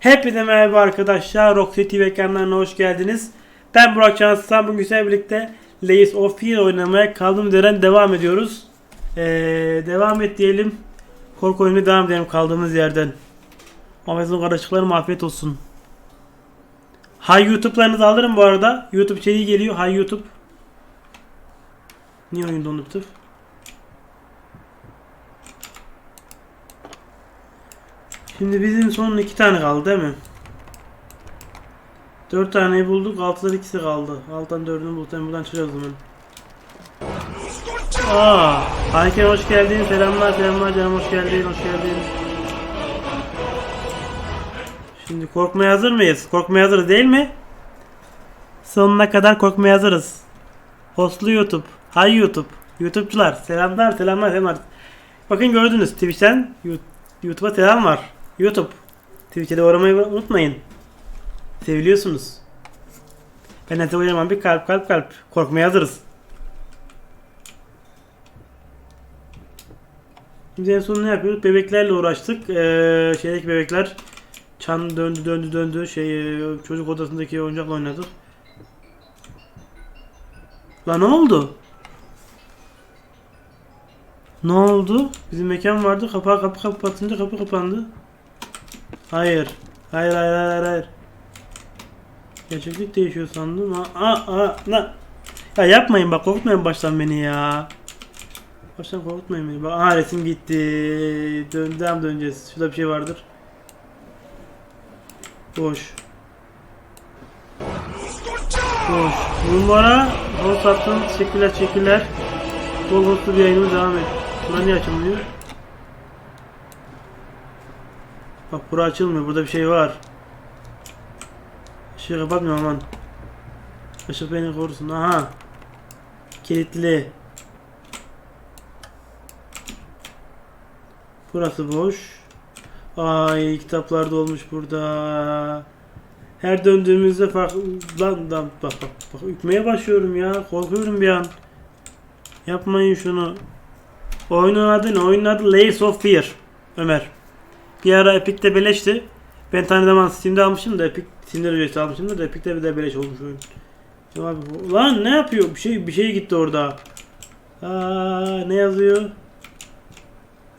Hepinize merhaba arkadaşlar. Rock TV ekranlarına hoş geldiniz. Ben Burak Cansızan. Bugün sizlerle birlikte Layers of Fear oynamaya kaldığımız yerden devam ediyoruz. Ee, devam et diyelim. Korku oyunu devam edelim kaldığımız yerden. Amazon karışıklarım afiyet olsun. Hay YouTube'larınızı alırım bu arada. YouTube içeriği geliyor. Hay YouTube. Niye oyun donup? Şimdi bizim son iki tane kaldı değil mi? Dört taneyi bulduk. Altıdan ikisi kaldı. Alttan dördünü bulduk. Ben buradan o zaman. Aa, Hayken hoş geldin. Selamlar selamlar canım hoş geldin. Hoş geldin. Şimdi korkmaya hazır mıyız? Korkmaya hazırız değil mi? Sonuna kadar korkmaya hazırız. Hostlu YouTube. Hay YouTube. YouTube'cular. Selamlar selamlar selamlar. Bakın gördünüz Twitch'ten YouTube'a selam var. YouTube. Twitch'e de uğramayı unutmayın. Seviliyorsunuz. Ben de kocaman bir kalp kalp kalp. Korkmaya hazırız. Şimdi en son ne yapıyoruz? Bebeklerle uğraştık. Ee, şeydeki bebekler çan döndü döndü döndü. Şey e, çocuk odasındaki oyuncakla oynadık. Lan ne oldu? Ne oldu? Bizim mekan vardı. Kapağı kapı kapatınca kapı kapandı. Hayır. Hayır hayır hayır hayır. Gerçeklik değişiyor sandım. Aa, aa, aa, na. Ya yapmayın bak korkutmayın baştan beni ya. Baştan korkutmayın beni. Bak aha resim gitti. Dön, devam döneceğiz. Şurada bir şey vardır. Boş. Boş. Numara. Host attın. Teşekkürler teşekkürler. Bol hostlu bir yayınımız devam et. Bura niye açılmıyor? Bak bura açılmıyor. Burada bir şey var. Işığı kapatmıyor aman. Işık beni korusun. Aha. Kilitli. Burası boş. Ay kitaplar dolmuş burada. Her döndüğümüzde farklı... Lan, lan bak bak bak ükmeye başlıyorum ya. Korkuyorum bir an. Yapmayın şunu. Oyunun adı ne? Oyunun adı Layers of Fear. Ömer. Bir ara Epic'te beleşti. Ben tane zaman Steam'de almışım da Epic Steam'de ücretsiz almışım da Epic'te bir de beleş olmuş oyun. Ya abi, lan ne yapıyor? Bir şey bir şey gitti orada. Aa, ne yazıyor?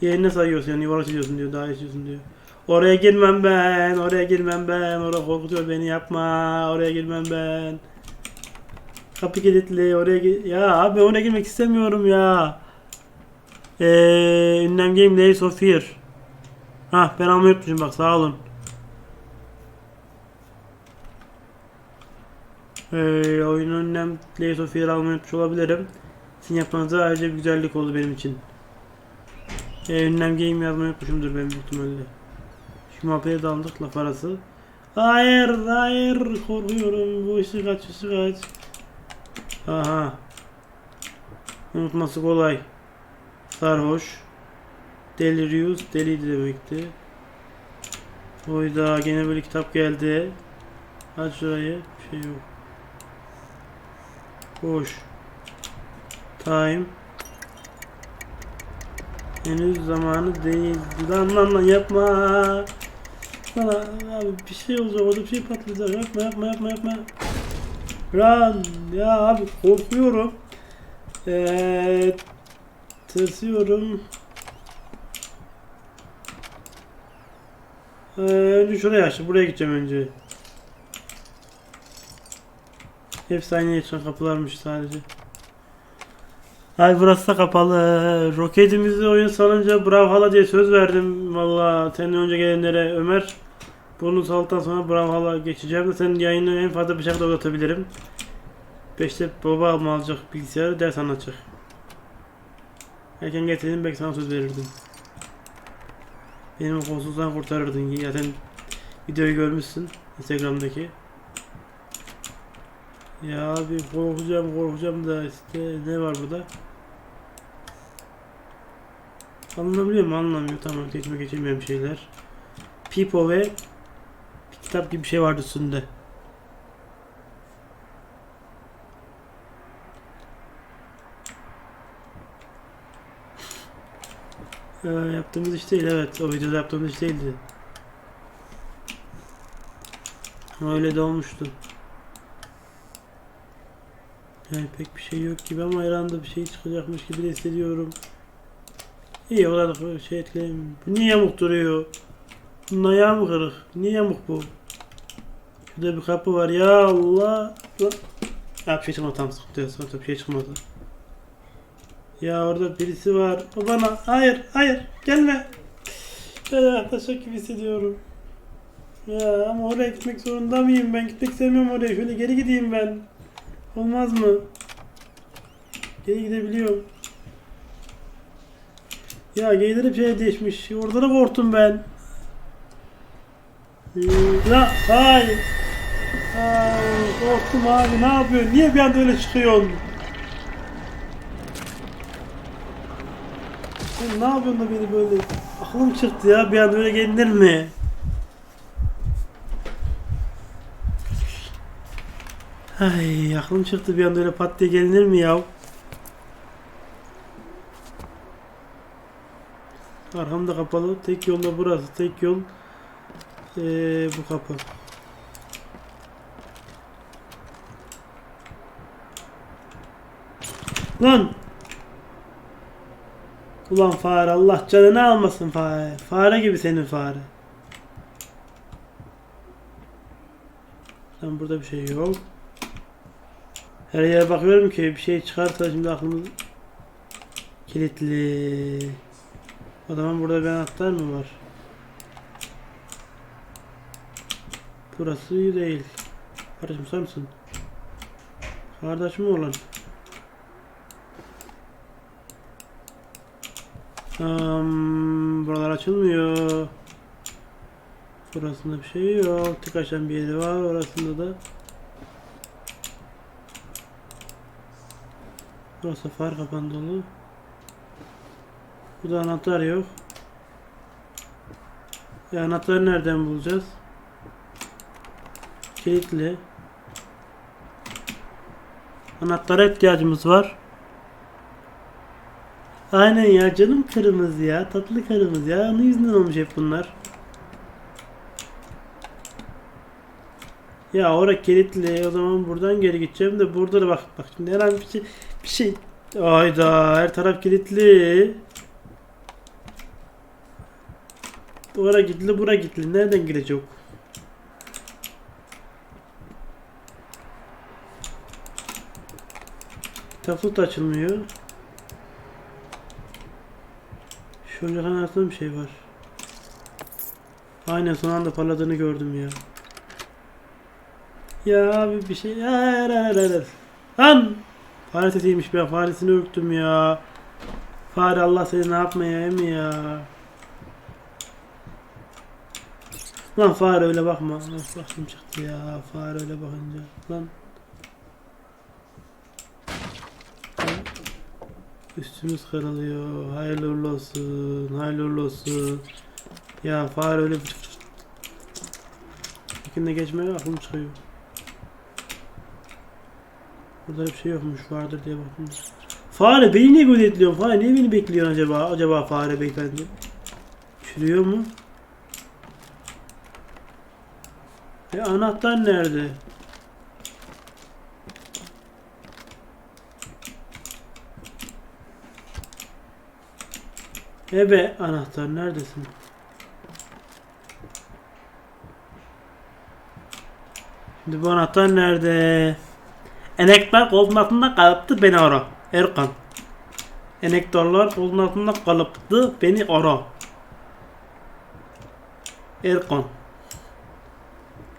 Yerine sayıyorsun yani yuvarlak çiziyorsun diyor. Daha istiyorsun diyor. Oraya girmem ben. Oraya girmem ben. Oraya korkutuyor beni yapma. Oraya girmem ben. Kapı kilitli. Oraya gir. Ya abi oraya girmek istemiyorum ya. Eee ünlem game Layers of Fear. Hah ben almayı unutmuşum bak sağ olun. Ee, oyunun ünlem Layers of Fear almayı unutmuş olabilirim. Sizin yapmanız da ayrıca bir güzellik oldu benim için. Ee, ünlem game yazmayı unutmuşumdur ben büyük ihtimalle. Şu muhabbete daldık laf arası. Hayır hayır korkuyorum bu ışık aç ışık aç. Aha. Unutması kolay. Sarhoş. Delirius deliydi demekti. Oyda gene böyle kitap geldi. Aç şurayı. Şey yok. Boş. Time. Henüz zamanı değil. Lan lan lan yapma. Lan abi bir şey olacak orada bir şey patlayacak. Yapma yapma yapma yapma. Run. Ya abi korkuyorum. Eee tırsıyorum. Ee, önce şuraya açtı. Buraya gideceğim önce. Hepsi aynı yaşayan kapılarmış sadece. Ay burası da kapalı. Roketimizi oyun salınca Brawlhalla diye söz verdim. Valla senin önce gelenlere Ömer. Bunu saldıktan sonra Brawlhalla geçeceğim de senin yayını en fazla bir şekilde uzatabilirim. Beşte baba mı alacak bilgisayarı ders anlatacak. Erken getirdim belki sana söz verirdim. Benim kolsuzdan kurtarırdın. Zaten videoyu görmüşsün Instagram'daki. Ya abi korkacağım korkacağım da işte ne var burada? Anlayabiliyor mu? Anlamıyor. Tamam geçme geçilmeyen şeyler. Pipo ve kitap gibi bir şey vardı üstünde. Ee, yaptığımız iş değil evet. O videoda yaptığımız iş değildi. Öyle de olmuştu. Yani pek bir şey yok gibi ama her anda bir şey çıkacakmış gibi de hissediyorum. İyi o kadar da şey etkilemiyor. Bu niye yamuk duruyor? Bunun ayağı mı kırık? Niye yamuk bu? Şurada bir kapı var ya Allah. Lan. Bir şey çıkmadı tam sıkıntı yok. Sıkıntı bir şey çıkmadı. Ya orada birisi var. O bana hayır hayır gelme. Ya taşak gibi hissediyorum. Ya ama oraya gitmek zorunda mıyım ben? Gitmek istemiyorum oraya. Şöyle geri gideyim ben. Olmaz mı? Geri gidebiliyorum. Ya geyleri şey değişmiş. Orada da korktum ben. Ee, Ya hayır. Ay, korktum abi ne yapıyorsun? Niye bir anda öyle çıkıyorsun? Ne yapıyorsun da beni böyle? Aklım çıktı ya bir anda öyle gelinir mi? Ay aklım çıktı bir anda öyle pat diye gelinir mi ya? Arkamda kapalı. Tek yol da burası. Tek yol ee, bu kapı. Lan! Ulan fare Allah canını almasın fare. Fare gibi senin fare. Lan burada bir şey yok. Her yere bakıyorum ki bir şey çıkarsa şimdi aklımız kilitli. O zaman burada bir anahtar mı var? Burası değil. Kardeşim sen misin? Kardeşim olan? Um, buralar açılmıyor. Burasında bir şey yok. Tık açan bir yeri var. Orasında da Burası far kapan dolu. Burada anahtar yok. Ya anahtarı nereden bulacağız? Kilitli. Anahtara ihtiyacımız var. Aynen ya canım kırmızı ya. Tatlı kırmızı ya. Onun yüzünden olmuş hep bunlar. Ya orası kilitli. O zaman buradan geri gideceğim de burada da bak bak şimdi herhangi bir şey bir şey. Ayda her taraf kilitli. Oraya kilitli, bura kilitli. Nereden girecek? Da açılmıyor. Şu ocağın altında bir şey var. Aynen son anda parladığını gördüm ya. Ya abi bir şey. Ya, ya, ya. Lan! Fare sesiymiş ben faresini öptüm ya. Fare Allah seni ne yapmaya mi ya? Lan fare öyle bakma. Of aklım çıktı ya. Fare öyle bakınca. Lan. Üstümüz kırılıyor. Hayırlı uğurlu olsun. Hayırlı uğurlu olsun. Ya fare öyle Tekinde geçmeye aklım çıkıyor. Burada bir şey yokmuş vardır diye baktım. Fare beni niye gözetliyorsun? Fare niye beni bekliyorsun acaba? Acaba fare beyefendi? Çürüyor mu? E anahtar nerede? Ebe anahtar neredesin? Şimdi bu anahtar nerede? Enekler kolun altında kalıptı beni ara. Erkan. Enektarlar kolun altında kalıptı beni ara. Erkan.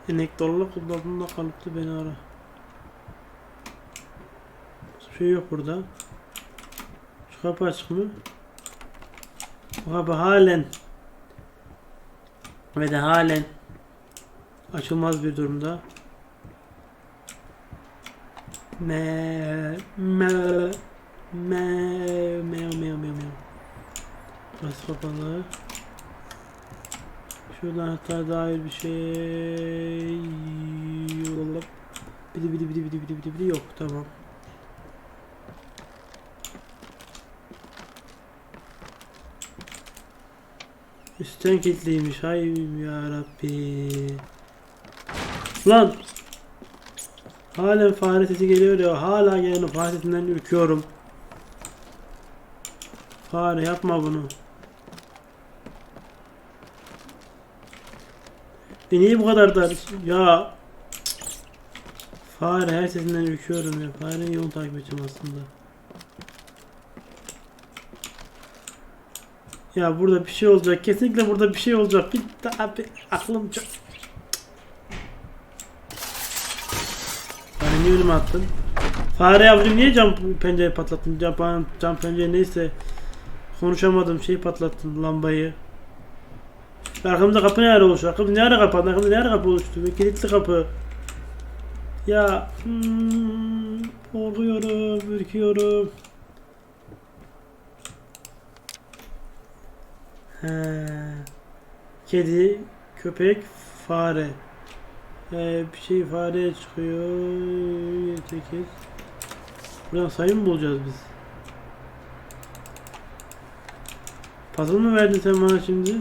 Enektarlar kolun altında kalıptı beni ara. Hiçbir şey yok burada. Şu açık mı? Kapı halen ve de halen açılmaz bir durumda. Me me me me me me me. Burası kapalı. Şuradan hatta dair bir şey bidi bidi bidi bidi bidi bidi yok tamam. Üstten kilitliymiş. Hay ya Rabbi. Lan. Halen fare sesi geliyor ya. Hala gelen fare sesinden ürküyorum. Fare yapma bunu. E niye bu kadar dar? Ya. Fare her sesinden ürküyorum ya. Farenin yolunu takip edeceğim aslında. Ya burada bir şey olacak. Kesinlikle burada bir şey olacak. Bir daha bir aklım çok... Fare niye önüme attın? Fare yavrum niye cam pencereyi patlattın? Cam, cam pencere neyse. Konuşamadım şeyi patlattın lambayı. Arkamızda kapı ne ara oluştu? Arkamızda ne ara kapandı? Arkamızda ne ara kapı oluştu? Ve kilitli kapı. Ya hmm, korkuyorum, ürküyorum. He. Kedi, köpek, fare. Ee, bir şey fareye çıkıyor. 8. Buradan sayı mı bulacağız biz? Puzzle mı verdin sen bana şimdi?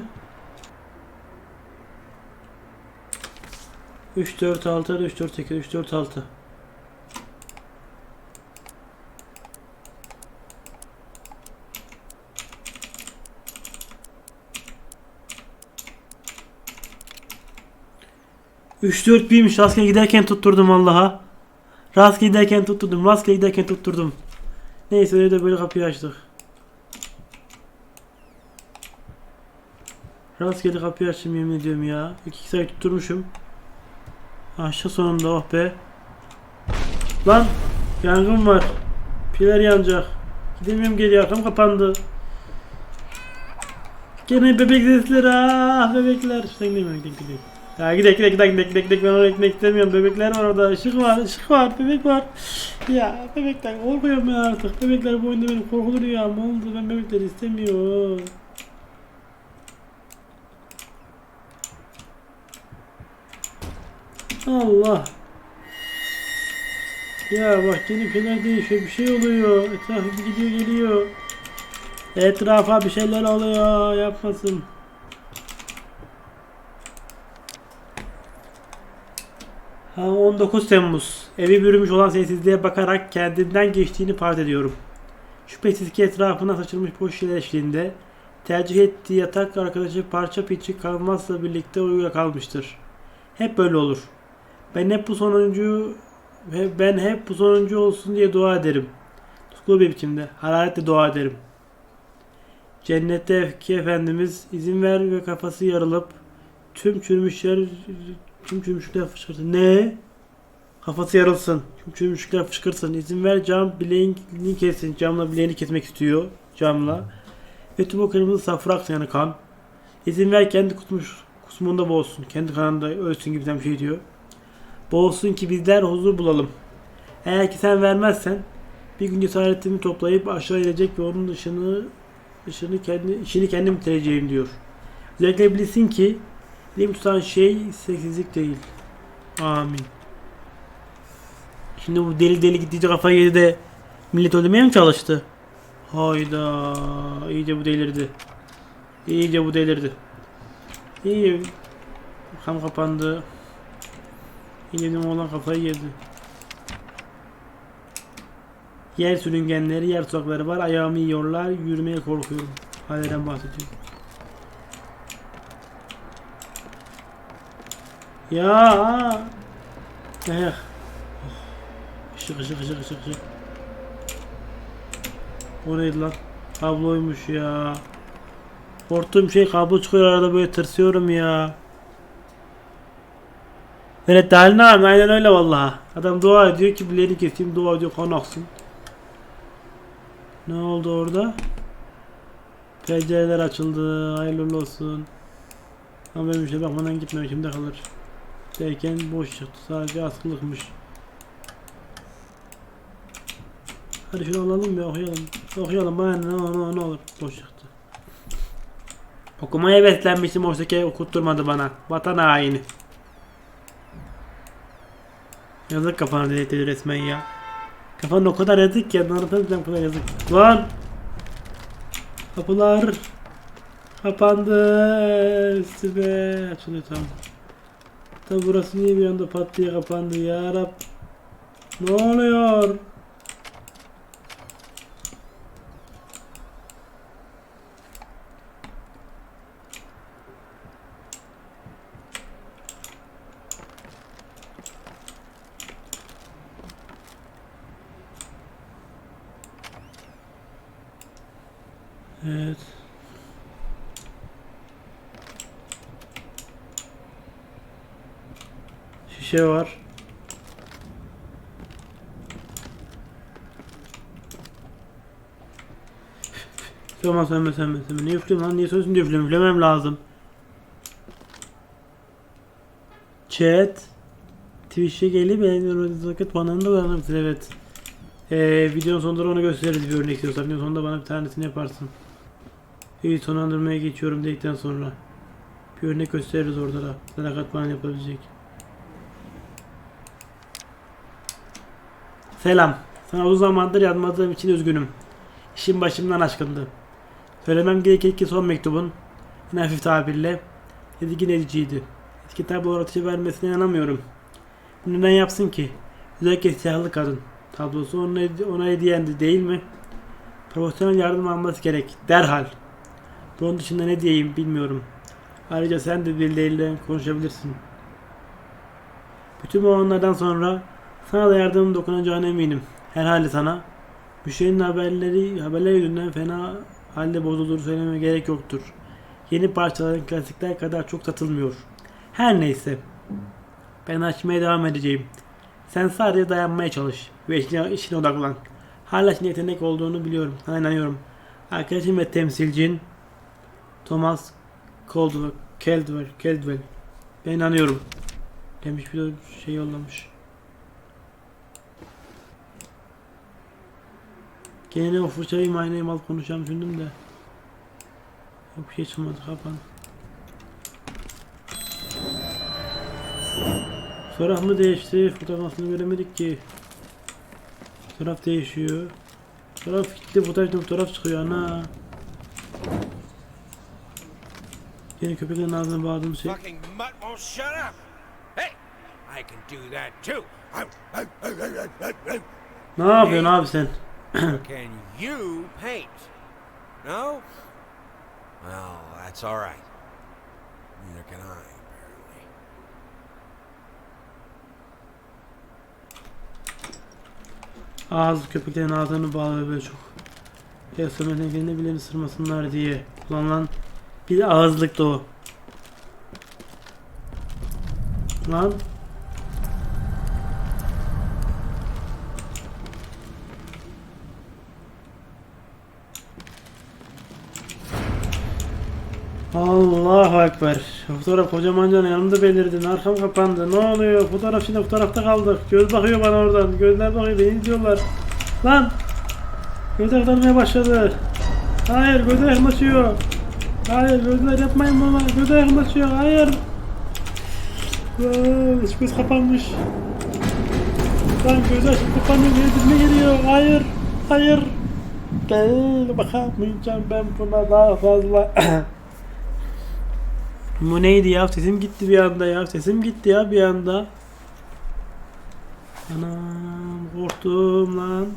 3 4 6 3 4 8 3 4 6 3 4 birmiş rastgele giderken tutturdum Allah'a. Rastgele giderken tutturdum. Rastgele giderken tutturdum. Neyse öyle de böyle kapıyı açtık. Rastgele kapıyı açtım yemin ediyorum ya. 2 sayı tutturmuşum. Aşağı sonunda oh be. Lan yangın var. Piler yanacak. Gidemiyorum geliyor arkam kapandı. Gene bebek sesleri ah bebekler. Sen gidemiyorum gidelim Ya gidelim gidelim gidelim gidelim gidelim ben oraya gitmek istemiyorum. Bebekler var orada. Işık var ışık var bebek var. Ya bebekten korkuyorum ya artık. Bebekler bu oyunda benim korkulur ya. Ne oldu ben bebekleri istemiyorum. Allah. Ya bak yeni şeyler değişiyor. Bir şey oluyor. Etraf gidiyor geliyor. Etrafa bir şeyler oluyor. Yapmasın. 19 Temmuz. Evi bürümüş olan sessizliğe bakarak kendinden geçtiğini fark ediyorum. Şüphesiz ki etrafına saçılmış boş şişeler eşliğinde tercih ettiği yatak arkadaşı parça pinçik kalmazla birlikte uyuyakalmıştır. Hep böyle olur. Ben hep bu sonuncu ve ben hep bu sonuncu olsun diye dua ederim. Tutkulu bir biçimde. Hararetle dua ederim. Cennette ki Efendimiz izin ver ve kafası yarılıp tüm çürümüşler tüm çürümüşler fışkırsın. Ne? Kafası yarılsın. Tüm çürümüşler fışkırsın. İzin ver cam bileğini kessin. Camla bileğini kesmek istiyor. Camla. Ve tüm o kırmızı safrak yani kan. İzin ver kendi kusmuş kusmunda boğulsun. Kendi kanında ölsün gibi bir şey diyor. Boğulsun ki bizler huzur bulalım. Eğer ki sen vermezsen bir gün cesaretimi toplayıp aşağı inecek ve onun ışını ışını kendi işini kendim bitireceğim diyor. Özellikle bilsin ki tutan şey seksizlik değil. Amin. Şimdi bu deli deli gittiği kafayı yedi de millet öldürmeye mi çalıştı? Hayda. iyice bu delirdi. İyice bu delirdi. İyi. Kam kapandı. Yine olan kafayı yedi. Yer sürüngenleri, yer tuzakları var. Ayağımı yiyorlar. Yürümeye korkuyorum. Hallerden bahsediyorum. Ya. Eh. Işık ışık ışık ışık ışık. O neydi lan? Kabloymuş ya. Korktuğum şey kablo çıkıyor arada böyle tırsıyorum ya. Evet Dalin abi aynen öyle vallahi. Adam dua ediyor ki bileğini keseyim dua ediyor kan aksın. Ne oldu orada? Pencereler açıldı. Hayırlı olsun. Ama benim işte bakmadan gitmemişim de kalır. Derken boş çıktı. Sadece askılıkmış. Hadi şunu alalım bir okuyalım. Okuyalım bana ne, ne, ne olur. Boş çıktı. Okumaya beslenmiştim oysa ki okutturmadı bana. Vatan haini. Yazık kafana delirtti resmen ya. Kafan o kadar yazık ki anlatamayacağım kadar yazık. Lan! Kapılar! Kapandı. Be. Açılıyor tamam. Tabi burası niye bir anda pat diye kapandı ya Rab. Ne oluyor? Evet. Şişe var. Tamam sen sen sen Niye üflüyorum lan? Niye sözünü diye üflüyorum? Üflemem lazım. Chat. Twitch'e gelip beğeniyoruz. Fakat bana da kullanabilir. Evet. Ee, videonun sonunda onu gösteririz bir örnek istiyorsan. Videonun sonunda bana bir tanesini yaparsın. İyi sonlandırmaya geçiyorum dedikten sonra. Bir örnek gösteririz orada da. Sadakat bana yapabilecek. Selam. Sana uzun zamandır yazmadığım için üzgünüm. İşim başımdan aşkındı. Söylemem gereken ki son mektubun en hafif tabirle tedirgin ediciydi. Olarak ateşe vermesine inanamıyorum. Bunu neden yapsın ki? Özellikle siyahlı kadın. Tablosu ona, ona hediyendi değil mi? Profesyonel yardım alması gerek. Derhal. Bunun dışında ne diyeyim bilmiyorum. Ayrıca sen de birileriyle konuşabilirsin. Bütün bu olanlardan sonra sana da yardımım dokunacağına eminim. Herhalde sana. Müşterinin haberleri, haberler yüzünden fena halde bozulduğunu söylememe gerek yoktur. Yeni parçaların klasikler kadar çok satılmıyor. Her neyse. Ben açmaya devam edeceğim. Sen sadece dayanmaya çalış ve işine, işine odaklan. Hala için yetenek olduğunu biliyorum. Sana inanıyorum. Arkadaşım ve temsilcin Thomas Caldwell, Caldwell, Caldwell. Ben inanıyorum. Demiş bir şey yollamış. Gene o fırçayı maynayı mal konuşacağım düşündüm de. Yok bir şey çıkmadı kapan. Fotoğraf mı değişti? Fotoğrafını göremedik ki. Fotoğraf değişiyor. Fotoğraf gitti fotoğrafta fotoğraf çıkıyor ana. Yine köpeklerin ağzına bağladığım şey. Ne yapıyorsun abi sen? can you paint? No? Well, that's all right. Neither can I, apparently. Ağız köpeklerin ağzını bağlıyor böyle çok. Yasemin'e gelene bile ısırmasınlar diye kullanılan bir ağızlıktı o. Lan. Allahu Ekber. Fotoğraf kocaman can yanımda belirdin. Arkam kapandı. Ne oluyor? Fotoğraf şimdi fotoğrafta kaldık. Göz bakıyor bana oradan. Gözler bakıyor. Beni izliyorlar. Lan! Gözler kalmaya başladı. Hayır gözler yaklaşıyor. Hayır gözler yapmayın bana. Gözler yaklaşıyor. Hayır. İç göz kapanmış. Lan gözler kapanıyor. Beni dibine geliyor. Hayır. Hayır. Gel bakamayacağım ben buna daha fazla. Bu neydi ya? Sesim gitti bir anda ya. Sesim gitti ya bir anda. Anam korktum lan.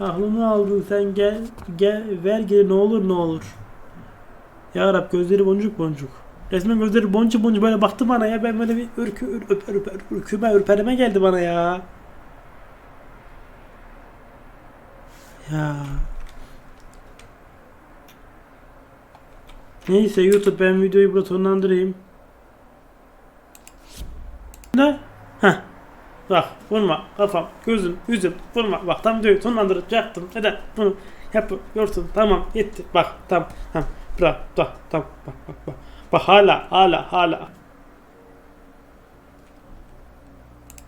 Aklımı aldın sen gel gel ver geri ne olur ne olur. Ya Rab gözleri boncuk boncuk. Resmen gözleri boncuk boncuk böyle baktı bana ya ben böyle bir ürkü ür, öper, öper, ürküme ürperime geldi bana ya. Ya. Neyse YouTube ben videoyu burada sonlandırayım. Ne? Heh. Bak vurma kafam gözüm yüzüm vurma. Bak tam diyor sonlandıracaktım. Neden? Bunu yapıyorsun. Tamam yetti. Bak tam tamam bırak bak tam. Bak bak bak. Bak hala hala hala.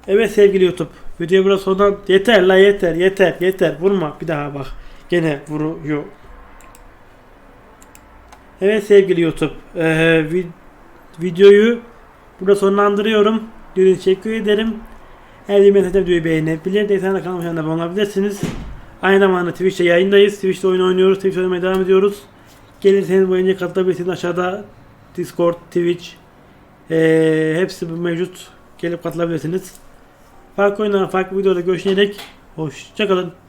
Evet sevgili YouTube. Videoyu burada sonlan yeter la yeter yeter yeter. Vurma. Bir daha bak. Gene vuruyor Evet sevgili YouTube ee, vi- videoyu burada sonlandırıyorum Dün teşekkür ederim eğer bir videoyu beğenebilir de sen de kanalıma abone olabilirsiniz. Aynı zamanda Twitch'te yayındayız. Twitch'te oyun oynuyoruz. Twitch oynamaya devam ediyoruz. Gelirseniz boyunca katılabilirsiniz. Aşağıda Discord, Twitch ee, hepsi mevcut. Gelip katılabilirsiniz. Farklı oyunlar, farklı videoda görüşene dek hoşçakalın.